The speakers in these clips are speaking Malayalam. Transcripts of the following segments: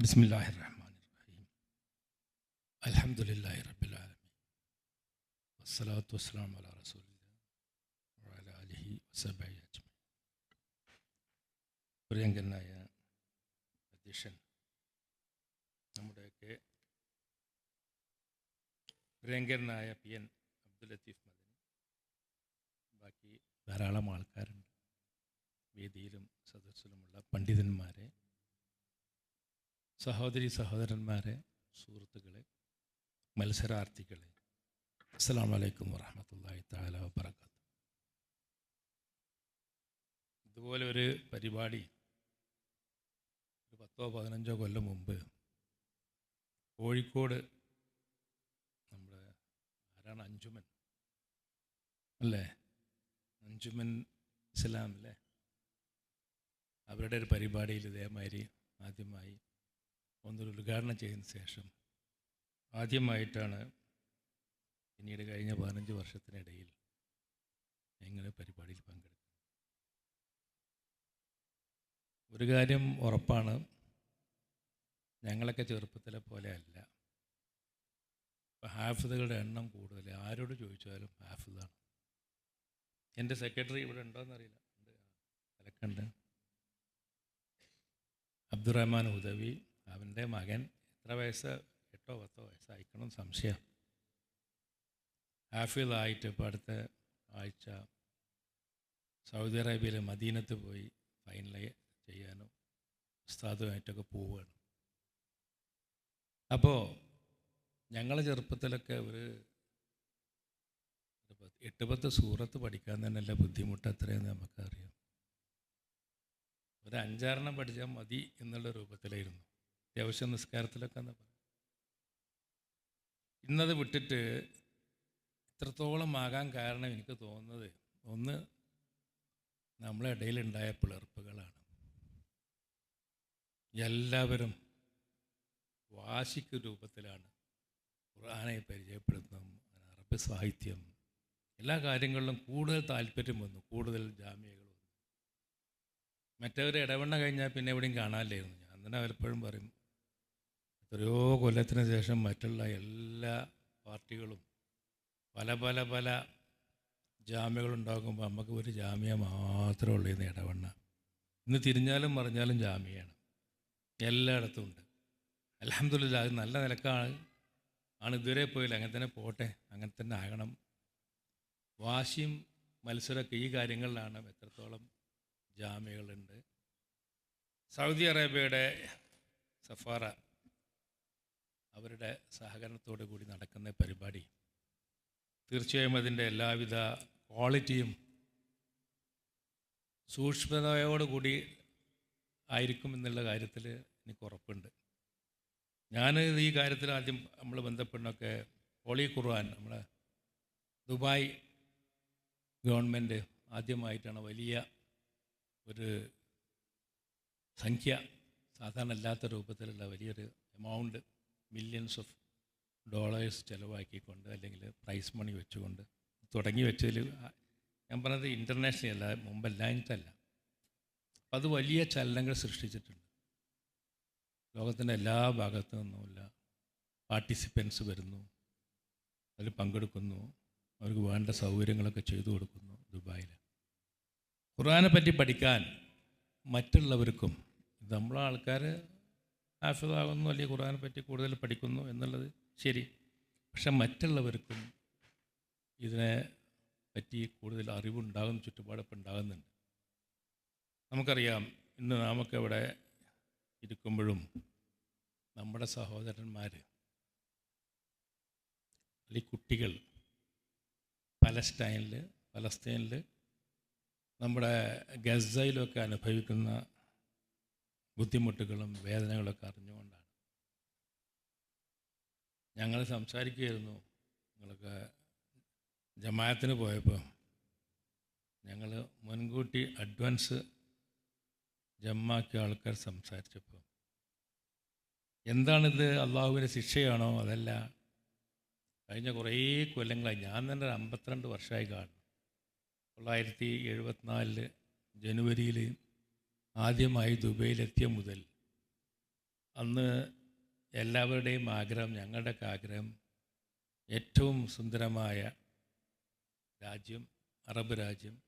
ബിസ്മില്ലാഹി റഹ്മാൻ റഹീം അലഹമുല്ലാഹി റബിലാലമി വസ്സലാത്തു വസ്സലാം അല റസൂലില്ല അലിഹി വസബൈ അജ്മി പ്രിയങ്കനായ അധ്യക്ഷൻ നമ്മുടെയൊക്കെ പ്രിയങ്കരനായ പി എൻ അബ്ദുൽ ലത്തീഫ് മദനി ബാക്കി ധാരാളം ആൾക്കാരുണ്ട് വേദിയിലും സദസ്സിലുമുള്ള പണ്ഡിതന്മാരെ സഹോദരി സഹോദരന്മാരെ സുഹൃത്തുക്കളെ മത്സരാർത്ഥികളെ അസ്സാം വലൈക്കും വറഹമത്തല്ലാഹി താല വബർക്കാത്ത ഇതുപോലെ ഒരു പരിപാടി ഒരു പത്തോ പതിനഞ്ചോ കൊല്ലം മുമ്പ് കോഴിക്കോട് നമ്മുടെ ആരാണ് അഞ്ചുമൻ അല്ലേ? അഞ്ചുമൻ ഇസ്ലാം അല്ലേ? അവരുടെ ഒരു പരിപാടിയിൽ ഇതേമാതിരി ആദ്യമായി ഒന്നൊരു ഉദ്ഘാടനം ചെയ്തതിന് ശേഷം ആദ്യമായിട്ടാണ് പിന്നീട് കഴിഞ്ഞ പതിനഞ്ച് വർഷത്തിനിടയിൽ എങ്ങനെ പരിപാടിയിൽ പങ്കെടുക്കുന്നത് ഒരു കാര്യം ഉറപ്പാണ്. ഞങ്ങളൊക്കെ ചെറുപ്പത്തിലെ പോലെ അല്ല. ഇപ്പോൾ ഹാഫിദുകളുടെ എണ്ണം കൂടുതൽ. ആരോട് ചോദിച്ചാലും ഹാഫിദാണ്. എന്റെ സെക്രട്ടറി ഇവിടെ ഉണ്ടോയെന്നറിയില്ല ഉണ്ട്. തലക്കുണ്ട് അബ്ദുറഹ്മാൻ ഉദവി അവന്റെ മകൻ എത്ര വയസ്സ്? എട്ടോ പത്തോ വയസ്സായിക്കണം സംശയം. ഹാഫിദായിട്ട് ഇപ്പോൾ അടുത്ത ആഴ്ച സൗദി അറേബ്യയിലെ മദീനത്ത് പോയി ഫൈനലൈ ചെയ്യാനും ഉസ്താദുമായിട്ടൊക്കെ പോവുകയാണ്. അപ്പോൾ ഞങ്ങളെ ചെറുപ്പത്തിലൊക്കെ ഒരു എട്ട് പത്ത് സൂറത്ത് പഠിക്കാൻ തന്നെയല്ല ബുദ്ധിമുട്ട് അത്രയെന്ന് നമുക്കറിയാം. ഒരു അഞ്ചാറെണ്ണം പഠിച്ചാൽ മതി എന്നുള്ള രൂപത്തിലായിരുന്നു. അത്യാവശ്യ നിസ്കാരത്തിലൊക്കെ എന്ന് പറയും ഇന്നത് വിട്ടിട്ട് ഇത്രത്തോളം ആകാൻ കാരണം എനിക്ക് തോന്നുന്നത് ഒന്ന് നമ്മളെ ഇടയിലുണ്ടായ പിളർപ്പുകളാണ്. എല്ലാവരും വാശിക്ക് രൂപത്തിലാണ് ഖുർആനെ പരിചയപ്പെടുത്തും അറബ് സാഹിത്യം എല്ലാ കാര്യങ്ങളിലും കൂടുതൽ താല്പര്യം വന്നു കൂടുതൽ ജാമ്യകൾ വന്നു. മറ്റവർ ഇടവണ്ണ കഴിഞ്ഞാൽ പിന്നെ എവിടെയും കാണാനില്ലായിരുന്നു. ഞാൻ തന്നെ പലപ്പോഴും പറയും എത്രയോ കൊല്ലത്തിന് ശേഷം മറ്റുള്ള എല്ലാ പാർട്ടികളും പല പല പല ജാമ്യകളുണ്ടാകുമ്പോൾ നമുക്ക് ഒരു ജാമ്യ മാത്രമേ ഉള്ളൂ ഇന്ന് ഇടവണ്ണ ഇന്ന് തിരിഞ്ഞാലും മറിഞ്ഞാലും ജാമ്യമാണ് എല്ലായിടത്തും ഉണ്ട്. അലഹമില്ല അത് നല്ല നിലക്കാണ്. ആണ് ഇതുവരെ പോയില്ല. അങ്ങനെ തന്നെ പോട്ടെ. അങ്ങനെ തന്നെ ആകണം. വാശിയും മത്സരമൊക്കെ ഈ കാര്യങ്ങളിലാണ് എത്രത്തോളം ജാമ്യകളുണ്ട് സൗദി അറേബ്യയുടെ സഫാറ അവരുടെ സഹകരണത്തോടു കൂടി നടക്കുന്ന പരിപാടി. തീർച്ചയായും അതിന്റെ എല്ലാവിധ ക്വാളിറ്റിയും സൂക്ഷ്മതയോടുകൂടി ആയിരിക്കും എന്നുള്ള കാര്യത്തിൽ എനിക്ക് ഉറപ്പുണ്ട്. ഞാൻ ഈ കാര്യത്തിൽ ആദ്യം നമ്മൾ ബന്ധപ്പെടുന്നൊക്കെ ഹോളി ഖുർആൻ നമ്മളെ ദുബായ് ഗവൺമെന്റ് ആദ്യമായിട്ടാണ് വലിയ ഒരു സംഖ്യ സാധാരണ അല്ലാത്ത രൂപത്തിലുള്ള വലിയൊരു എമൗണ്ട് മില്യൺസ് ഓഫ് ഡോളേഴ്സ് ചിലവാക്കിക്കൊണ്ട് അല്ലെങ്കിൽ പ്രൈസ് മണി വെച്ചുകൊണ്ട് തുടങ്ങി വെച്ചതിൽ ഞാൻ പറഞ്ഞത് ഇന്റർനാഷണൽ അല്ല മുമ്പല്ലാഞ്ഞിട്ടല്ല അപ്പം അത് വലിയ ചലനങ്ങൾ സൃഷ്ടിച്ചിട്ടുണ്ട്. ലോകത്തിന്റെ എല്ലാ ഭാഗത്തു നിന്നുമില്ല പാർട്ടിസിപ്പൻസ് വരുന്നു അതിൽ പങ്കെടുക്കുന്നു അവർക്ക് വേണ്ട സൗകര്യങ്ങളൊക്കെ ചെയ്തു കൊടുക്കുന്നു ദുബായിൽ ഖുർആനെ പറ്റി പഠിക്കാൻ മറ്റുള്ളവർക്കും നമ്മളെ ആൾക്കാർ ഹാഫിദാകുന്നു അല്ലെങ്കിൽ ഖുർആനെ പറ്റി കൂടുതൽ പഠിക്കുന്നു എന്നുള്ളത് ശരി. പക്ഷെ മറ്റുള്ളവർക്കും ഇതിനെ പറ്റി കൂടുതൽ അറിവുണ്ടാകുന്ന ചുറ്റുപാടൊക്കെ ഉണ്ടാകുന്നുണ്ട്. നമുക്കറിയാം ഇന്ന് നാമൊക്കെ ഇവിടെ ഇരിക്കുമ്പോഴും നമ്മുടെ സഹോദരന്മാർ അല്ലെങ്കിൽ കുട്ടികൾ പലസ്റ്റൈനിൽ പലസ്തീനിൽ നമ്മുടെ ഗസയിലൊക്കെ അനുഭവിക്കുന്ന ബുദ്ധിമുട്ടുകളും വേദനകളൊക്കെ അറിഞ്ഞുകൊണ്ടാണ്. ഞങ്ങൾ സംസാരിക്കുകയായിരുന്നു. നിങ്ങളൊക്കെ ജമായത്തിന് പോയപ്പോൾ ഞങ്ങൾ മുൻകൂട്ടി അഡ്വാൻസ് ജമ്മാക്കിയ ആൾക്കാർ സംസാരിച്ചപ്പോൾ എന്താണിത്? അള്ളാഹുവിന്റെ ശിക്ഷയാണോ? അതല്ല. കഴിഞ്ഞ കുറേ കൊല്ലങ്ങളായി. ഞാൻ തന്നെ അമ്പത്തിരണ്ട് വർഷമായി കാണുന്നു. തൊള്ളായിരത്തി എഴുപത്തിനാലിൽ ജനുവരിയിൽ ആദ്യമായി ദുബൈയിലെത്തിയ മുതൽ അന്ന് എല്ലാവരുടെയും ആഗ്രഹം ഞങ്ങളുടെയൊക്കെ ആഗ്രഹം ഏറ്റവും സുന്ദരമായ രാജ്യം അറബ് രാജ്യം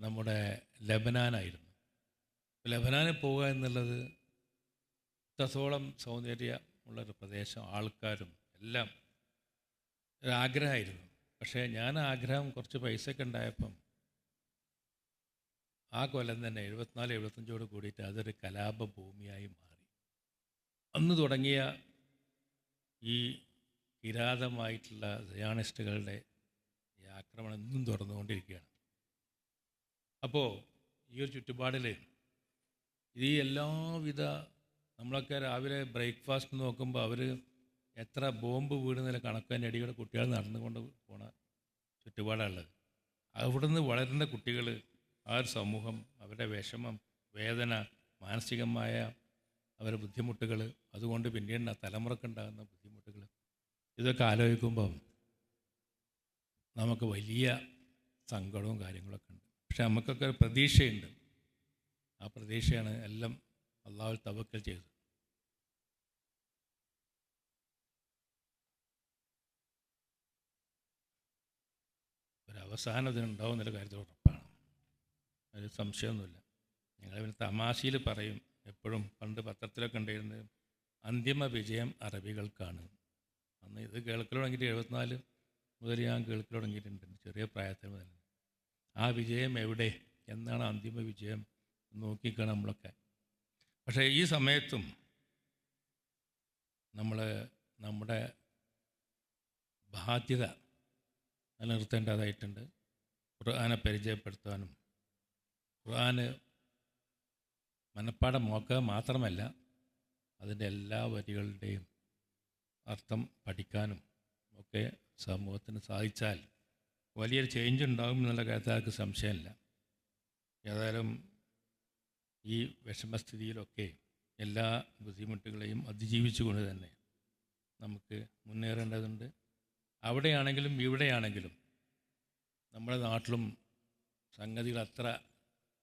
നമ്മുടെ ലബനാനായിരുന്നു. ലബനാനിൽ പോവുക എന്നുള്ളത് ഇത്രത്തോളം സൗന്ദര്യമുള്ളൊരു പ്രദേശം ആൾക്കാരും എല്ലാം ഒരാഗ്രഹമായിരുന്നു പക്ഷേ ഞാൻ ആഗ്രഹം കുറച്ച് പൈസയൊക്കെ ഉണ്ടായപ്പം ആ കൊല്ലം തന്നെ എഴുപത്തിനാല് എഴുപത്തഞ്ചോട് കൂടിയിട്ട് അതൊരു കലാപ ഭൂമിയായി മാറി. അന്ന് തുടങ്ങിയ ഈ കിരാതമായിട്ടുള്ള സയാണിസ്റ്റുകളുടെ ഈ ആക്രമണം ഇന്നും തുടർന്നുകൊണ്ടിരിക്കുകയാണ് അപ്പോൾ ഈ ഒരു ചുറ്റുപാടിൽ ഈ എല്ലാവിധ നമ്മളൊക്കെ രാവിലെ ബ്രേക്ക്ഫാസ്റ്റ് നോക്കുമ്പോൾ അവർ എത്ര ബോംബ് വീടുന്നതിലെ കണക്കതിന്റെ അടിയുടെ കുട്ടികൾ നടന്നുകൊണ്ട് പോണ ചുറ്റുപാടാണുള്ളത് അവിടുന്ന് വളരുന്ന കുട്ടികൾ ആ ഒരു സമൂഹം അവരുടെ വിഷമം വേദന മാനസികമായ അവരുടെ ബുദ്ധിമുട്ടുകൾ അതുകൊണ്ട് പിന്നീട് തലമുറക്കുണ്ടാകുന്ന ബുദ്ധിമുട്ടുകൾ ഇതൊക്കെ ആലോചിക്കുമ്പം നമുക്ക് വലിയ സങ്കടവും കാര്യങ്ങളൊക്കെ ഉണ്ട്. പക്ഷെ നമുക്കൊക്കെ ഒരു പ്രതീക്ഷയുണ്ട്. ആ പ്രതീക്ഷയാണ് എല്ലാം അള്ളാഹു തവക്കൽ ചെയ്തത്. ഒരു അവസാനം ഇതിനുണ്ടാവും ഒരു സംശയമൊന്നുമില്ല. ഞങ്ങൾ പിന്നെ തമാശയിൽ പറയും എപ്പോഴും പണ്ട് പത്രത്തിലൊക്കെ ഉണ്ടായിരുന്നത് അന്തിമ വിജയം അറബികൾക്കാണ്. അന്ന് ഇത് കേൾക്കൽ തുടങ്ങിയിട്ട് എഴുപത്തിനാല് മുതൽ ഞാൻ കേൾക്കൽ തുടങ്ങിയിട്ടുണ്ട് ചെറിയ പ്രായത്തിൽ മുതൽ. ആ വിജയം എവിടെ? എന്നാണ് അന്തിമ വിജയം നോക്കിക്കണം നമ്മളൊക്കെ. പക്ഷേ ഈ സമയത്തും നമ്മൾ നമ്മുടെ ബാധ്യത നിലനിർത്തേണ്ടതായിട്ടുണ്ട്. ഖുർആാനെ പരിചയപ്പെടുത്താനും ഖുർആന് മനപ്പാടമാക്കുക മാത്രമല്ല അതിന്റെ എല്ലാ വരികളുടെയും അർത്ഥം പഠിക്കാനും ഒക്കെ സമൂഹത്തിന് സാധിച്ചാൽ വലിയൊരു ചേഞ്ച് ഉണ്ടാകും എന്നുള്ള കാര്യത്തിൽ ആർക്ക് സംശയമില്ല. ഏതായാലും ഈ വിഷമസ്ഥിതിയിലൊക്കെ എല്ലാ ബുദ്ധിമുട്ടുകളെയും അതിജീവിച്ചുകൊണ്ട് തന്നെ നമുക്ക് മുന്നേറേണ്ടതുണ്ട്. അവിടെയാണെങ്കിലും ഇവിടെയാണെങ്കിലും നമ്മുടെ നാട്ടിലും സംഗതികൾ അത്ര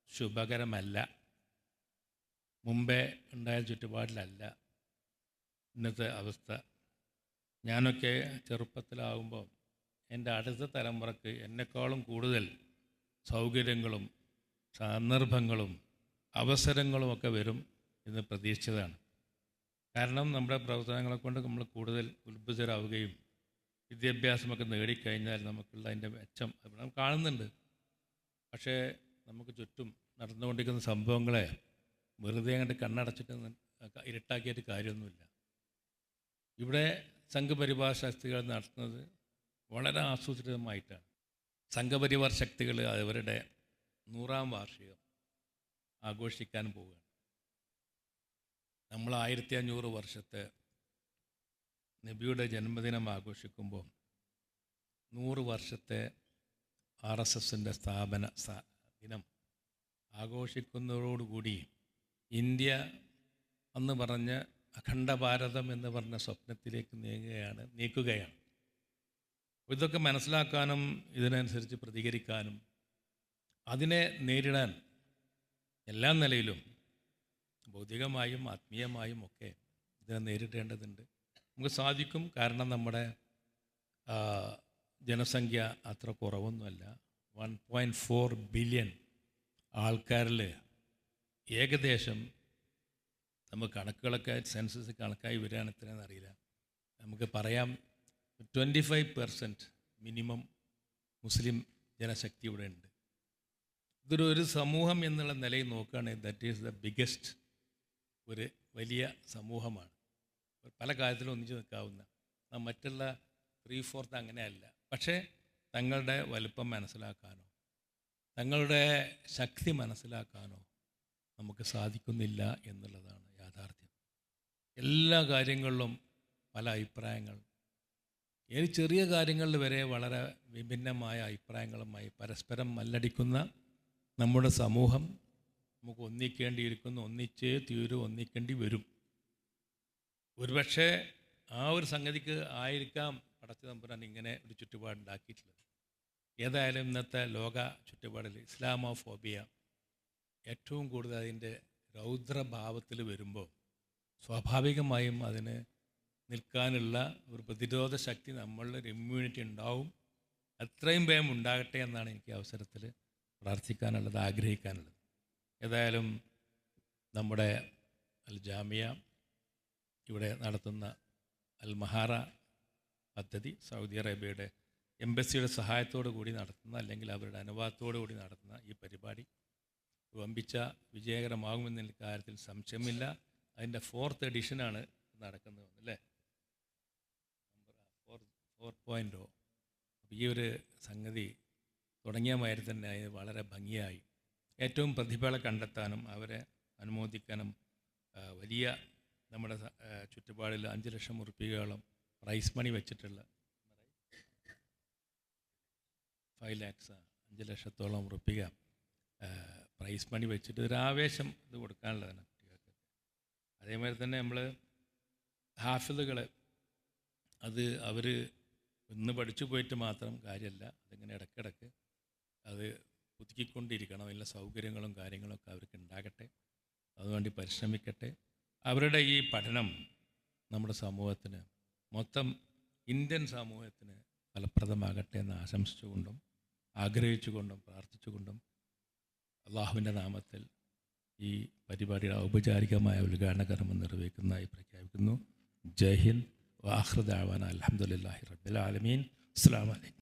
ശുഭകരമല്ല. മുമ്പേ ഉണ്ടായ ചുറ്റുപാടിലല്ല ഇന്നത്തെ അവസ്ഥ. ഞാനൊക്കെ ചെറുപ്പത്തിലാകുമ്പോൾ എന്റെ അടുത്ത തലമുറയ്ക്ക് എന്നെക്കാളും കൂടുതൽ സൗകര്യങ്ങളും സന്ദർഭങ്ങളും അവസരങ്ങളുമൊക്കെ വരും എന്ന് പ്രതീക്ഷിച്ചതാണ്. കാരണം നമ്മുടെ പ്രവർത്തനങ്ങളെ കൊണ്ട് നമ്മൾ കൂടുതൽ ഉത്ഭുതരാവുകയും വിദ്യാഭ്യാസമൊക്കെ നേടിക്കഴിഞ്ഞാൽ നമുക്കുള്ള അതിന്റെ മെച്ചം നമ്മൾ കാണുന്നുണ്ട്. പക്ഷേ നമുക്ക് ചുറ്റും നടന്നുകൊണ്ടിരിക്കുന്ന സംഭവങ്ങളെ വെറുതെ അങ്ങോട്ട് കണ്ണടച്ചിട്ട് ഇരട്ടാക്കിയിട്ട് കാര്യമൊന്നുമില്ല. ഇവിടെ സംഘപരിവാർ ശക്തികൾ നടത്തുന്നത് വളരെ ആസൂത്രിതമായിട്ടാണ്. സംഘപരിവാർ ശക്തികൾ അവരുടെ നൂറാം വാർഷികം ആഘോഷിക്കാൻ പോവുകയാണ്. നമ്മൾ ആയിരത്തി അഞ്ഞൂറ് വർഷത്തെ നബിയുടെ ജന്മദിനം ആഘോഷിക്കുമ്പോൾ നൂറ് വർഷത്തെ ആർ എസ് എസിന്റെ സ്ഥാപന സ്ഥാ- ദിനം ആഘോഷിക്കുന്നതോടുകൂടി ഇന്ത്യ അന്ന് പറഞ്ഞ അഖണ്ഡ ഭാരതം എന്ന് പറഞ്ഞ സ്വപ്നത്തിലേക്ക് നീങ്ങുകയാണ് നീക്കുകയാണ്. ഇതൊക്കെ മനസ്സിലാക്കാനും ഇതിനനുസരിച്ച് പ്രതികരിക്കാനും അതിനെ നേരിടാൻ എല്ലാ നിലയിലും ഭൗതികമായും ആത്മീയമായും ഒക്കെ ഇതിനെ നേരിടേണ്ടതുണ്ട്. നമുക്ക് സാധിക്കും കാരണം നമ്മുടെ ജനസംഖ്യ അത്ര കുറവൊന്നുമല്ല. വൺ പോയിന്റ് ഫോർ ബില്യൺ ആൾക്കാരിൽ ഏകദേശം നമുക്ക് കണക്കുകളൊക്കെ സെൻസസ് കണക്കായി വരികയാണ് എത്രയെന്ന് അറിയില്ല. നമുക്ക് പറയാം ട്വന്റി ഫൈവ് പെർസെന്റ് മിനിമം മുസ്ലിം ജനശക്തി ഇവിടെ ഉണ്ട്. ഇതൊരു ഒരു സമൂഹം എന്നുള്ള നിലയിൽ നോക്കുകയാണെങ്കിൽ ദറ്റ് ഈസ് ദ ബിഗസ്റ്റ് ഒരു വലിയ സമൂഹമാണ്. പല കാര്യത്തിലും ഒന്നിച്ച് നിൽക്കാവുന്ന മറ്റുള്ള ത്രീ ഫോർത്ത് അങ്ങനെയല്ല. പക്ഷേ തങ്ങളുടെ വലുപ്പം മനസ്സിലാക്കാനോ തങ്ങളുടെ ശക്തി മനസ്സിലാക്കാനോ നമുക്ക് സാധിക്കുന്നില്ല എന്നുള്ളതാണ് യാഥാർത്ഥ്യം. എല്ലാ കാര്യങ്ങളിലും പല അഭിപ്രായങ്ങൾ. ഏത് ചെറിയ കാര്യങ്ങളിൽ വരെ വളരെ വിഭിന്നമായ അഭിപ്രായങ്ങളുമായി പരസ്പരം മല്ലടിക്കുന്ന നമ്മുടെ സമൂഹം നമുക്ക് ഒന്നിക്കേണ്ടിയിരിക്കുന്നു. ഒന്നിച്ചേ തീരും ഒന്നിക്കേണ്ടി വരും. ഒരുപക്ഷെ ആ ഒരു സംഗതിക്ക് ആയിരിക്കാം പടച്ച തമ്പുരാൻ ഇങ്ങനെ ഒരു ചുറ്റുപാടുണ്ടാക്കിയിട്ടുള്ളത്. ഏതായാലും ഇന്നത്തെ ലോക ചുറ്റുപാടിൽ ഇസ്ലാമോഫോബിയ ഏറ്റവും കൂടുതൽ അതിന്റെ രൗദ്രഭാവത്തിൽ വരുമ്പോൾ സ്വാഭാവികമായും അതിന് നിൽക്കാനുള്ള ഒരു പ്രതിരോധ ശക്തി നമ്മളുടെ ഇമ്മ്യൂണിറ്റി ഉണ്ടാവും. അത്രയും വേഗം ഉണ്ടാകട്ടെ എന്നാണ് എനിക്ക് അവസരത്തിൽ പ്രാർത്ഥിക്കാനുള്ളത് ആഗ്രഹിക്കാനുള്ളത്. ഏതായാലും നമ്മുടെ അൽ ജാമിയ ഇവിടെ നടത്തുന്ന അൽ മഹാറ പദ്ധതി സൗദി അറേബ്യയുടെ എംബസിയുടെ സഹായത്തോടു കൂടി നടത്തുന്ന അല്ലെങ്കിൽ അവരുടെ അനുവാദത്തോടു കൂടി നടത്തുന്ന ഈ പരിപാടി വമ്പിച്ച വിജയകരമാകുമെന്ന കാര്യത്തിൽ സംശയമില്ല. അതിന്റെ ഫോർത്ത് എഡിഷനാണ് നടക്കുന്നത് അല്ലേ? ഫോർ ഫോർ പോയിന്റ് ഈ ഒരു സംഗതി തുടങ്ങിയ മാതിരി തന്നെ അത് വളരെ ഭംഗിയായി. ഏറ്റവും പ്രതിഭകളെ കണ്ടെത്താനും അവരെ അനുമോദിക്കാനും വലിയ നമ്മുടെ ചുറ്റുപാടിൽ അഞ്ച് ലക്ഷം ഉറുപ്പികയോളം പ്രൈസ് മണി വെച്ചിട്ടുള്ള ഫൈവ് ലാക്സ് അഞ്ച് ലക്ഷത്തോളം ഉറപ്പിക പ്രൈസ് മണി വെച്ചിട്ട് ഒരു ആവേശം ഇത് കൊടുക്കാനുള്ളതാണ് കുട്ടികൾക്ക്. അതേമാതിരി തന്നെ നമ്മൾ ഹാഫിലുകൾ അത് അവർ ഇന്ന് പഠിച്ചു പോയിട്ട് മാത്രം കാര്യമല്ല അതിങ്ങനെ ഇടയ്ക്കിടയ്ക്ക് അത് പുതുക്കിക്കൊണ്ടിരിക്കണം എല്ലാ സൗകര്യങ്ങളും കാര്യങ്ങളൊക്കെ അവർക്ക് ഉണ്ടാകട്ടെ അതുവേണ്ടി പരിശ്രമിക്കട്ടെ. അവരുടെ ഈ പഠനം നമ്മുടെ സമൂഹത്തിന് മൊത്തം ഇന്ത്യൻ സമൂഹത്തിന് ഫലപ്രദമാകട്ടെ എന്ന് ആശംസിച്ചുകൊണ്ടും ആഗ്രഹിച്ചുകൊണ്ടും പ്രാർത്ഥിച്ചുകൊണ്ടും അള്ളാഹുവിന്റെ നാമത്തിൽ ഈ പരിപാടിയുടെ ഔപചാരികമായ ഉദ്ഘാടന കർമ്മം നിർവഹിക്കുന്നതായി പ്രഖ്യാപിക്കുന്നു. ജയ് വാഹൃദാവാൻ അലഹമുല്ലാഹി റബ്ബുൽ ആലമീൻ. അസ്സാം വലൈക്കും